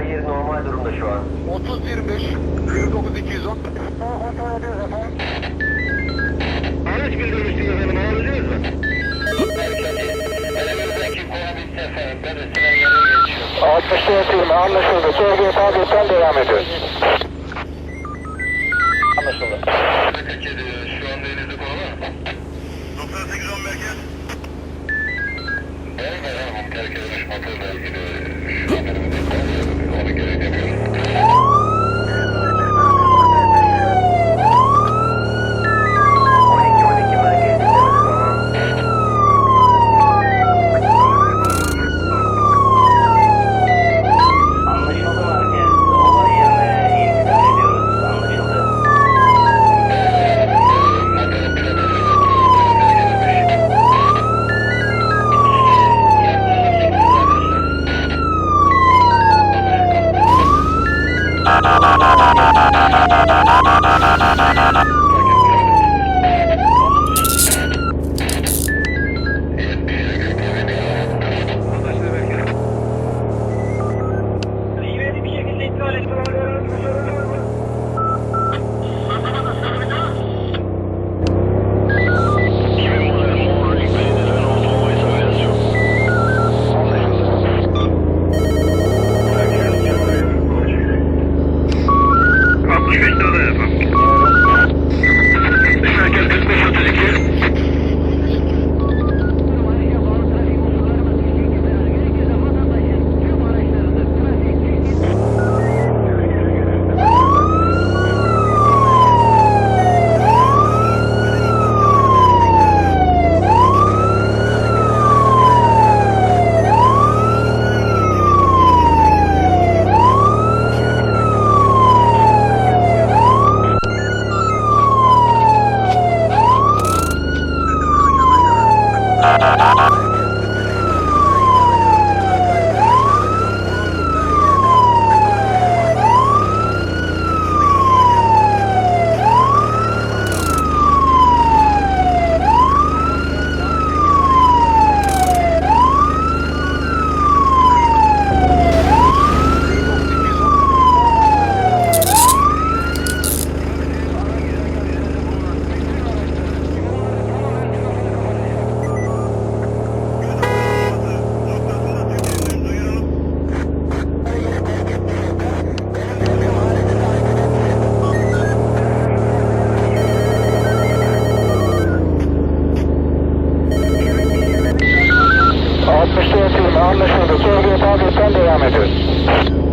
Hayır normal durumda şu an. 30-25 49 210 Araç bildirmiştim efendim alabiliyoruz mu? Konu bitti efendim. Yere geçiyorum. 60'ta yatıyorum anlaşıldı. Sorguya tabiyetten devam ediyoruz. Anlaşıldı. Şu anda elinizde konu var mı? 9810 merkez. Evet efendim. Terk edilmiş motorla ilgili 64 20 anlaşıldı. Sorguya tabiyetten devam ediyoruz.